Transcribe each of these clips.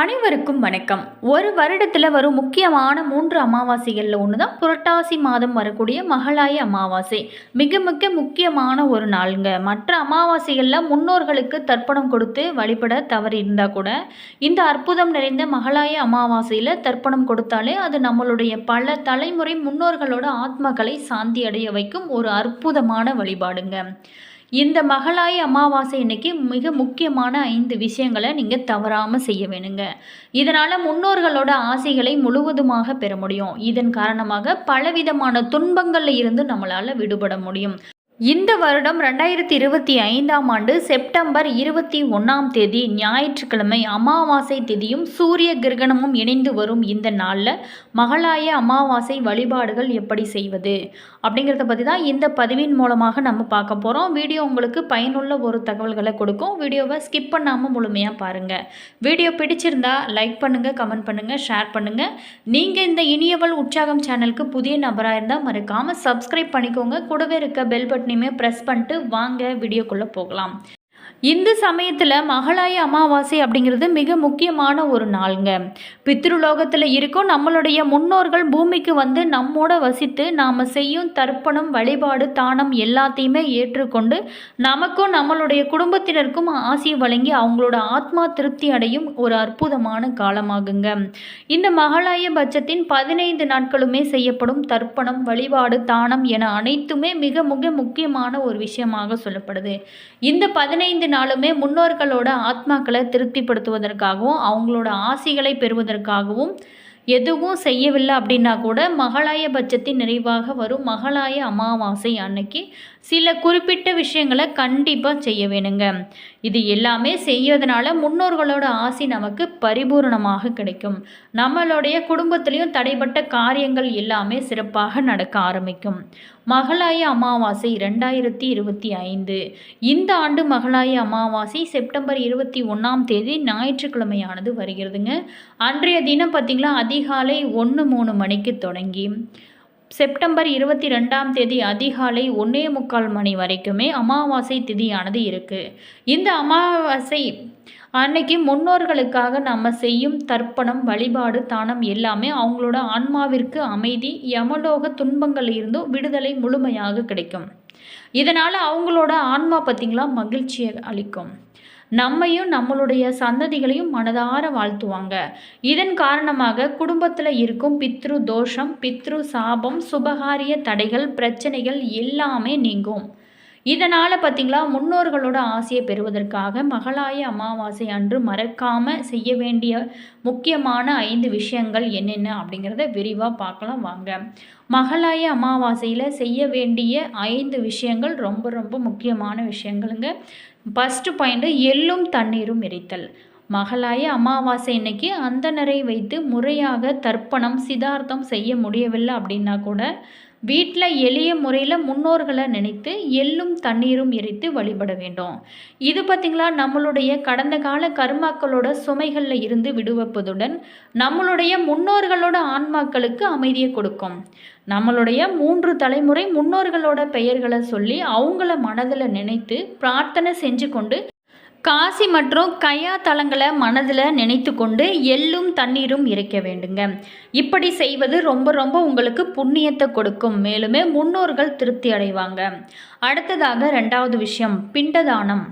அனைவருக்கும் வணக்கம். ஒரு வருடத்தில் வரும் முக்கியமான மூன்று அமாவாசைகளில் ஒன்று தான் புரட்டாசி மாதம் வரக்கூடிய மகளாய அமாவாசை. மிக மிக முக்கியமான ஒரு நாளுங்க. மற்ற அமாவாசைகளில் முன்னோர்களுக்கு தர்ப்பணம் கொடுத்து வழிபட தவறி இருந்தால் கூட இந்த அற்புதம் நிறைந்த மகளாய அமாவாசையில் தர்ப்பணம் கொடுத்தாலே அது நம்மளுடைய பல தலைமுறை முன்னோர்களோட ஆத்மகளை சாந்தி அடைய வைக்கும் ஒரு அற்புதமான வழிபாடுங்க. இந்த மகளாய அமாவாசை இன்னைக்கு மிக முக்கியமான ஐந்து விஷயங்களை நீங்கள் தவறாமல் செய்ய வேணுங்க. இதனால் முன்னோர்களோட ஆசைகளை முழுவதுமாக பெற முடியும். இதன் காரணமாக பலவிதமான துன்பங்களில் இருந்து நம்மளால் விடுபட முடியும். இந்த வருடம் ரெண்டாயிரத்தி இருபத்தி ஐந்தாம் ஆண்டு செப்டம்பர் இருபத்தி ஒன்றாம் தேதி ஞாயிற்றுக்கிழமை அமாவாசை திதியும் சூரிய கிரகணமும் இணைந்து வரும் இந்த நாளில் மகளாய அமாவாசை வழிபாடுகள் எப்படி செய்வது? அப்படிங்கிறத பற்றி தான் இந்த பதிவின் மூலமாக நம்ம பார்க்க போகிறோம் வீடியோ உங்களுக்கு பயனுள்ள ஒரு தகவல்களை கொடுக்கும். வீடியோவை ஸ்கிப் பண்ணாமல் முழுமையாக பாருங்கள் வீடியோ பிடிச்சிருந்தா லைக் பண்ணுங்கள் கமெண்ட் பண்ணுங்கள் ஷேர் பண்ணுங்கள் நீங்கள் இந்த இனியவள் உற்சாகம் சேனலுக்கு புதிய நபராக இருந்தால் மறக்காமல் சப்ஸ்கிரைப் பண்ணிக்கோங்க. கூடவே இருக்க பெல் பட்டனையுமே ப்ரெஸ் பண்ணிட்டு வாங்க வீடியோக்குள்ளே போகலாம். இந்து சமயத்தில் மகளாய அமாவாசை அப்படிங்கிறது மிக முக்கியமான ஒரு நாளுங்க. பித்ருலோகத்தில் இருக்கும் நம்மளுடைய முன்னோர்கள் பூமிக்கு வந்து நம்மோட வசித்து நாம் செய்யும் தர்ப்பணம் வழிபாடு தானம் எல்லாத்தையுமே ஏற்றுக்கொண்டு நமக்கும் நம்மளுடைய குடும்பத்தினருக்கும் ஆசி வழங்கி அவங்களோட ஆத்மா திருப்தி அடையும் ஒரு அற்புதமான காலமாகுங்க. இந்த மகளாய பட்சத்தின் பதினைந்து நாட்களுமே செய்யப்படும் தர்ப்பணம் வழிபாடு தானம் என அனைத்துமே மிக மிக முக்கியமான ஒரு விஷயமாக சொல்லப்படுது. இந்த பதினைந்து நாளுமே முன்னோர்களோட ஆத்மாக்களை திருப்திப்படுத்துவதற்காகவும் அவங்களோட ஆசிகளை பெறுவதற்காகவும் எதுவும் செய்யவில்லை அப்படின்னா கூட மகளாய பட்சத்தின் நிறைவாக வரும். மகளாய அமாவாசை அன்னைக்கு சில குறிப்பிட்ட விஷயங்களை கண்டிப்பாக செய்ய வேணுங்க. இது எல்லாமே செய்வதனால முன்னோர்களோட ஆசி நமக்கு பரிபூரணமாக கிடைக்கும். நம்மளுடைய குடும்பத்திலையும் தடைப்பட்ட காரியங்கள் எல்லாமே சிறப்பாக நடக்க ஆரம்பிக்கும். மகளாய அமாவாசை ரெண்டாயிரத்தி இருபத்தி ஐந்து. இந்த ஆண்டு மகளாய அமாவாசை செப்டம்பர் இருபத்தி ஒன்றாம் தேதி ஞாயிற்றுக்கிழமையானது வருகிறதுங்க. அன்றைய தினம் பார்த்திங்களா அதிகாலை ஒன்று மூணு மணிக்கு தொடங்கி. செப்டம்பர் இருபத்தி ரெண்டாம் தேதி அதிகாலை ஒன்றே முக்கால் மணி வரைக்குமே அமாவாசை திதியானது இருக்குது இந்த அமாவாசை அன்னைக்கு முன்னோர்களுக்காக நம்ம செய்யும் தர்ப்பணம் வழிபாடு தானம் எல்லாமே அவங்களோட ஆன்மாவிற்கு அமைதி யமலோக துன்பங்கள் இருந்தும் விடுதலை முழுமையாக கிடைக்கும். இதனால் அவங்களோட ஆன்மா பார்த்திங்களா மகிழ்ச்சியை அளிக்கும். நம்மையும் நம்மளுடைய சந்ததிகளையும் மனதார வாழ்த்துவாங்க. இதன் காரணமாக குடும்பத்தில் இருக்கும் பித்ரு தோஷம் பித்ரு சாபம் சுபகாரிய தடைகள் பிரச்சனைகள் எல்லாமே நீங்கும். இதனால் பார்த்திங்களா முன்னோர்களோட ஆசையை பெறுவதற்காக மகளாய அமாவாசை அன்று மறக்காமல் செய்ய வேண்டிய முக்கியமான ஐந்து விஷயங்கள் என்னென்ன அப்படிங்கிறத விரிவாக பார்க்கலாம் வாங்க. மகளாய அமாவாசையில் செய்ய வேண்டிய ஐந்து விஷயங்கள் ரொம்ப ரொம்ப முக்கியமான விஷயங்களுங்க. ஃபஸ்ட்டு பாயிண்ட்டு எள்ளும் தண்ணீரும் எரித்தல் மகளாய அமாவாசை இன்னைக்கு அந்தனரை வைத்து முறையாக தர்ப்பணம் சிதார்த்தம் செய்ய முடியவில்லை அப்படின்னா கூட வீட்டில் எளிய முறையில் முன்னோர்களை நினைத்து எள்ளும் தண்ணீரும் எரித்து வழிபட வேண்டும். இது பார்த்திங்களா நம்மளுடைய கடந்த கால கர்மாக்களோட சுமைகளில் இருந்து விடுவிப்பதுடன் நம்மளுடைய முன்னோர்களோட ஆன்மாக்களுக்கு அமைதியை கொடுக்கும். நம்மளுடைய மூன்று தலைமுறை முன்னோர்களோட பெயர்களை சொல்லி அவங்கள மனதில் நினைத்து பிரார்த்தனை செஞ்சு கொண்டு காசி மற்றும் கயா தலங்களை மனதில் நினைத்து கொண்டு எள்ளும் தண்ணீரும் இறைக்க வேண்டுங்க. இப்படி செய்வது ரொம்ப ரொம்ப உங்களுக்கு புண்ணியத்தை கொடுக்கும். மேலுமே முன்னோர்கள் திருப்தி அடைவாங்க. அடுத்ததாக ரெண்டாவது விஷயம் பிண்டதானம்.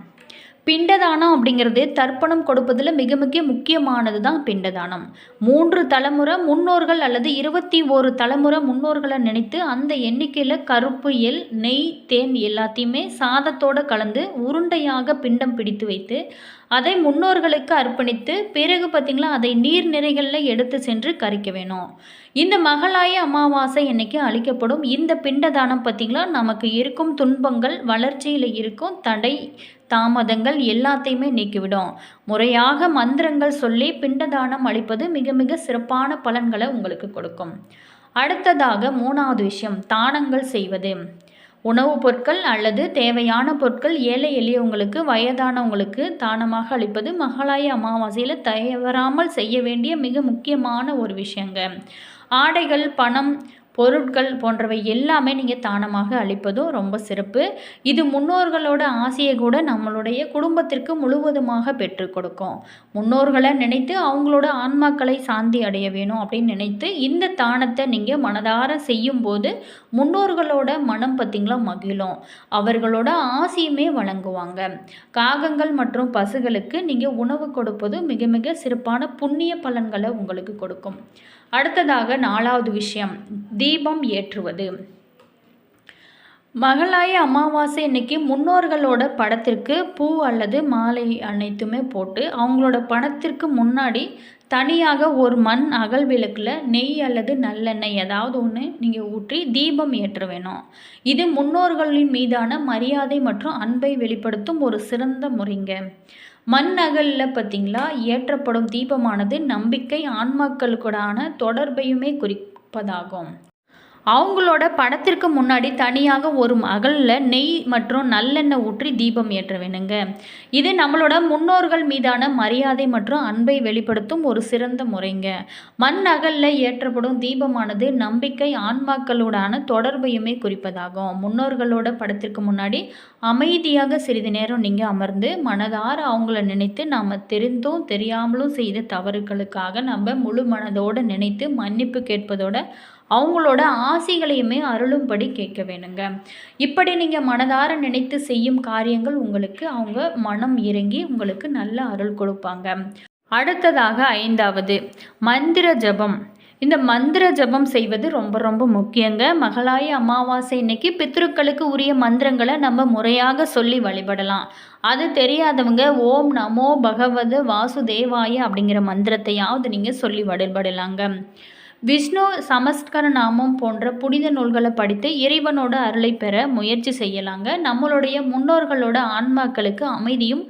பிண்டதானம் அப்படிங்கிறது தர்ப்பணம் கொடுப்பதில் மிக மிக முக்கியமானது தான் பிண்டதானம். மூன்று தலைமுறை முன்னோர்கள் அல்லது இருபத்தி ஒரு தலைமுறை முன்னோர்களை நினைத்து அந்த எண்ணிக்கையில் கருப்பு எல் நெய் தேன் எல்லாத்தையுமே சாதத்தோடு கலந்து உருண்டையாக பிண்டம் பிடித்து வைத்து அதை முன்னோர்களுக்கு அர்ப்பணித்து பிறகு பார்த்திங்களா அதை நீர்நிறைகளில் எடுத்து சென்று கரைக்க வேணும். இந்த மகளாய அமாவாசை என்னைக்கு அளிக்கப்படும் இந்த பிண்டதானம் பார்த்திங்களா நமக்கு இருக்கும் துன்பங்கள் வளர்ச்சியில் இருக்கும் தடை தாமதங்கள் எல்லாத்தையுமே நீக்கிவிடும். முறையாக மந்திரங்கள் சொல்லி பிண்டதானம் அளிப்பது மிக மிக சிறப்பான பலன்களை உங்களுக்கு கொடுக்கும். அடுத்ததாக மூணாவது விஷயம் தானங்கள் செய்வது. உணவுப் பொருட்கள் அல்லது தேவையான பொருட்கள் ஏழை எளியவங்களுக்கு வயதானவங்களுக்கு தானமாக அளிப்பது மகாலய அமாவாசையில் தவறாமல் செய்ய வேண்டிய மிக முக்கியமான ஒரு விஷயங்க. ஆடைகள் பணம் பொருட்கள் போன்றவை எல்லாமே நீங்கள் தானமாக அளிப்பதும் ரொம்ப சிறப்பு. இது முன்னோர்களோட ஆசையை கூட நம்மளுடைய குடும்பத்திற்கு முழுவதுமாக பெற்று கொடுக்கும். முன்னோர்களை நினைத்து அவங்களோட ஆன்மாக்களை சாந்தி அடைய வேணும் அப்படின்னு நினைத்து இந்த தானத்தை நீங்கள் மனதார செய்யும்போது முன்னோர்களோட மனம் பார்த்திங்களா மகிழும். அவர்களோட ஆசையுமே வழங்குவாங்க. காகங்கள் மற்றும் பசுகளுக்கு நீங்கள் உணவு கொடுப்பது மிக மிக சிறப்பான புண்ணிய பலன்களை உங்களுக்கு கொடுக்கும். அடுத்ததாக நாலாவது விஷயம் தீபம் ஏற்றுவது. மகளாய அமாவாசை இன்னைக்கு முன்னோர்களோட படத்திற்கு பூ அல்லது மாலை அனைத்துமே போட்டு அவங்களோட படத்திற்கு முன்னாடி தனியாக ஒரு மண் அகல் விளக்கில் நெய் அல்லது நல்லெண்ணெய் ஏதாவது ஒன்று நீங்கள் ஊற்றி தீபம் ஏற்ற வேணும். இது முன்னோர்களின் மீதான மரியாதை மற்றும் அன்பை வெளிப்படுத்தும் ஒரு சிறந்த முறைங்க. மண் அகலில் பார்த்தீங்களா ஏற்றப்படும் தீபமானது நம்பிக்கை ஆன்மாக்களுக்குடான தொடர்பையுமே குறிப்பதாகும். அவங்களோட படத்திற்கு முன்னாடி தனியாக ஒரு அகலில் நெய் மற்றும் நல்லெண்ணெய் ஊற்றி தீபம் ஏற்ற வேணுங்க. இது நம்மளோட முன்னோர்கள் மீதான மரியாதை மற்றும் அன்பை வெளிப்படுத்தும் ஒரு சிறந்த முறைங்க. மண் அகலில் ஏற்றப்படும் தீபமானது நம்பிக்கை ஆன்மாக்களோடான தொடர்பையுமே குறிப்பதாகும். முன்னோர்களோட படத்திற்கு முன்னாடி அமைதியாக சிறிது நேரம் நீங்கள் அமர்ந்து மனதார அவங்கள நினைத்து நாம் தெரிந்தும் தெரியாமலும் செய்த தவறுகளுக்காக நம்ம முழு மனதோடு நினைத்து மன்னிப்பு கேட்பதோட அவங்களோட ஆசைகளையுமே அருளும்படி கேட்க வேணுங்க. இப்படி நீங்கள் மனதார நினைத்து செய்யும் காரியங்கள் உங்களுக்கு அவங்க மனம் இறங்கி உங்களுக்கு நல்ல அருள் கொடுப்பாங்க. அடுத்ததாக ஐந்தாவது மந்திர ஜபம். இந்த மந்திர ஜபம் செய்வது ரொம்ப ரொம்ப முக்கியங்க. மகளாய அமாவாசை இன்னைக்கு பித்ருக்களுக்கு உரிய மந்திரங்களை நம்ம முறையாக சொல்லி வழிபடலாம். அது தெரியாதவங்க ஓம் நமோ பகவது வாசுதேவாய அப்படிங்கிற மந்திரத்தையாவது நீங்கள் சொல்லி வழிபடலாங்க. விஷ்ணு சமஸ்கர நாமம் போன்ற புனித நூல்களை படித்து இறைவனோட அருளை பெற முயற்சி செய்யலாங்க. நம்மளுடைய முன்னோர்களோட ஆன்மாக்களுக்கு அமைதியும்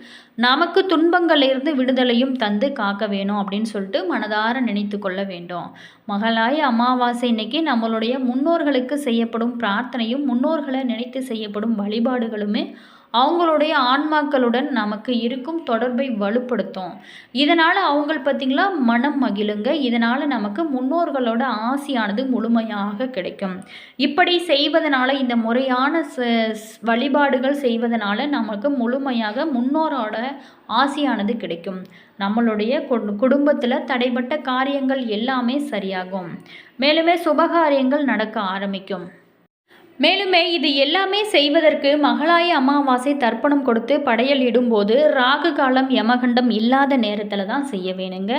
நமக்கு துன்பங்களிலிருந்து விடுதலையும் தந்து காக்க வேணும் அப்படின்னு சொல்லிட்டு மனதார நினைத்து கொள்ள வேண்டும். மகளாய அமாவாசை இன்னைக்கு நம்மளுடைய முன்னோர்களுக்கு செய்யப்படும் பிரார்த்தனையும் முன்னோர்களை நினைத்து செய்யப்படும் வழிபாடுகளுமே அவங்களுடைய ஆன்மாக்களுடன் நமக்கு இருக்கும் தொடர்பை வலுப்படுத்தும். இதனால் அவங்கள் பார்த்திங்களா மனம் மகிழுங்க. இதனால் நமக்கு முன்னோர்களோட ஆசையானது முழுமையாக கிடைக்கும். இப்படி செய்வதனால இந்த முறையான வழிபாடுகள் செய்வதனால நமக்கு முழுமையாக முன்னோரோட ஆசையானது கிடைக்கும். நம்மளுடைய குடும்பத்தில் தடைப்பட்ட காரியங்கள் எல்லாமே சரியாகும். மேலுமே சுபகாரியங்கள் நடக்க ஆரம்பிக்கும். மேலுமே இது எல்லாமே செய்வதற்கு மகளாய அமாவாசை தர்ப்பணம் கொடுத்து படையல் இடும்போது ராகு காலம் யமகண்டம் இல்லாத நேரத்தில் தான் செய்ய வேணுங்க.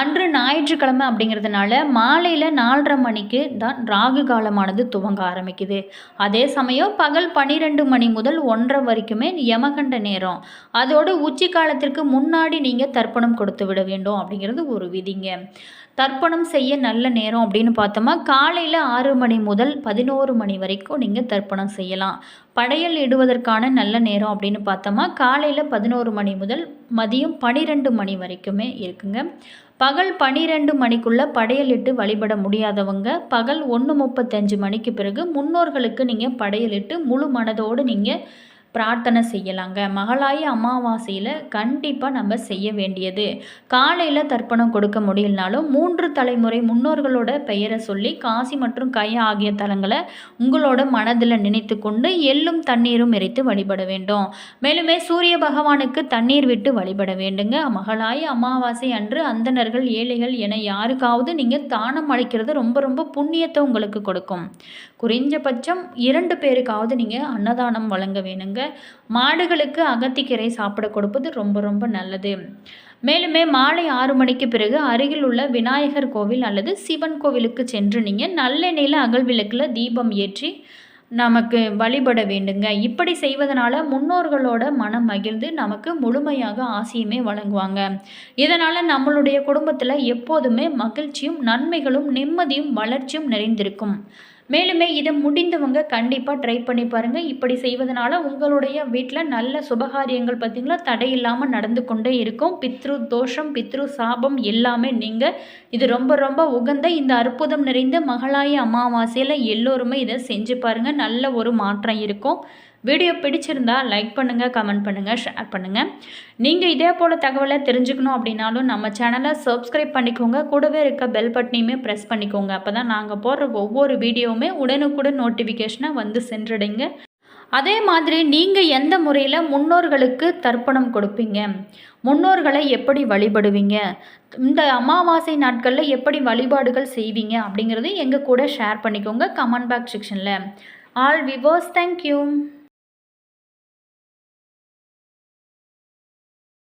அன்று ஞாயிற்றுக்கிழமை அப்படிங்கிறதுனால மாலையில் நாலரை மணிக்கு தான் ராகு காலமானது துவங்க ஆரம்பிக்குது. அதே சமயம் பகல் பன்னிரெண்டு மணி முதல் ஒன்றரை வரைக்குமே யமகண்ட நேரம். அதோடு உச்சி காலத்திற்கு முன்னாடி நீங்கள் தர்ப்பணம் கொடுத்து விட வேண்டும் அப்படிங்கிறது ஒரு விதிங்க. தர்ப்பணம் செய்ய நல்ல நேரம் அப்படின்னு பார்த்தோமா காலையில் ஆறு மணி முதல் பதினோரு மணி வரைக்கும் நீங்கள் தர்ப்பணம் செய்யலாம். படையல் இடுவதற்கான நல்ல நேரம் அப்படின்னு பார்த்தோமா காலையில் பதினோரு மணி முதல் மதியம் பனிரெண்டு மணி வரைக்குமே இருக்குங்க. பகல் பனிரெண்டு மணிக்குள்ளே படையலிட்டு வழிபட முடியாதவங்க பகல் ஒன்று முப்பத்தஞ்சு மணிக்கு பிறகு முன்னோர்களுக்கு நீங்கள் படையலிட்டு முழு மனதோடு நீங்கள் பிரார்த்தனை செய்யலாங்க. மகளாய அமாவாசையில் கண்டிப்பாக நம்ம செய்ய வேண்டியது. காலையில் தர்ப்பணம் கொடுக்க முடியலனாலும் மூன்று தலைமுறை முன்னோர்களோட பெயரை சொல்லி காசி மற்றும் கை ஆகிய தலங்களை உங்களோட மனதில் நினைத்து கொண்டு எள்ளும் தண்ணீரும் எரித்து வழிபட வேண்டும். மேலுமே சூரிய பகவானுக்கு தண்ணீர் விட்டு வழிபட வேண்டுங்க. மகளாய அமாவாசை அன்று அந்தணர்கள் ஏழைகள் என யாருக்காவது நீங்கள் தானம் அளிக்கிறது ரொம்ப ரொம்ப புண்ணியத்தை உங்களுக்கு கொடுக்கும். குறைஞ்சபட்சம் இரண்டு பேருக்காவது நீங்கள் அன்னதானம் வழங்க வேணுங்க. மாடுகளுக்கு அகத்திக்கீரை சாப்பிட கொடுப்பது ரொம்ப ரொம்ப நல்லது. மேலுமே மாலை ஆறு மணிக்கு பிறகு அருகில் உள்ள விநாயகர் கோவில் அல்லது சிவன் கோவிலுக்கு சென்று நீங்கள் நல்லெண்ணெயில் அகல் விளக்கில் தீபம் ஏற்றி நமக்கு வழிபட வேண்டுங்க. இப்படி செய்வதனால முன்னோர்களோட மனம் மகிழ்ந்து நமக்கு முழுமையாக ஆசையுமே வழங்குவாங்க. இதனால் நம்மளுடைய குடும்பத்தில் எப்போதுமே மகிழ்ச்சியும் நன்மைகளும் நிம்மதியும் வளர்ச்சியும் நிறைந்திருக்கும். மேலுமே இதை முடிந்தவங்க கண்டிப்பாக ட்ரை பண்ணி பாருங்கள் இப்படி செய்வதனால உங்களுடைய வீட்டில் நல்ல சுபகாரியங்கள் பார்த்திங்களா தடை இல்லாமல் நடந்து கொண்டே இருக்கும். பித்ரு தோஷம் பித்ரு சாபம் எல்லாமே நீங்கள் இது ரொம்ப ரொம்ப உகந்த இந்த அற்புதம் நிறைந்த மகளாய அமாவாசையில் எல்லோருமே இதை செஞ்சு பாருங்கள் நல்ல ஒரு மாற்றம் இருக்கும். வீடியோ பிடிச்சிருந்தா லைக் பண்ணுங்கள் கமெண்ட் பண்ணுங்கள் ஷேர் பண்ணுங்கள் நீங்கள் இதே போல் தகவலை தெரிஞ்சுக்கணும் அப்படின்னாலும் நம்ம சேனலை சப்ஸ்கிரைப் பண்ணிக்கோங்க. கூடவே இருக்க பெல் பட்டனையுமே ப்ரெஸ் பண்ணிக்கோங்க. அப்போ தான் நாங்கள் போடுற ஒவ்வொரு வீடியோவுமே உடனுக்குடன் நோட்டிஃபிகேஷனை வந்து சென்றடைங்க. அதே மாதிரி நீங்கள் எந்த முறையில் முன்னோர்களுக்கு தர்ப்பணம் கொடுப்பீங்க? முன்னோர்களை எப்படி வழிபடுவீங்க? இந்த அமாவாசை நாட்களில் எப்படி வழிபாடுகள் செய்வீங்க? அப்படிங்கிறது எங்கள் கூட ஷேர் பண்ணிக்கோங்க. கமெண்ட் பாக்ஸ் செக்ஷனில் ஆல் விவர்ஸ் தேங்க்யூ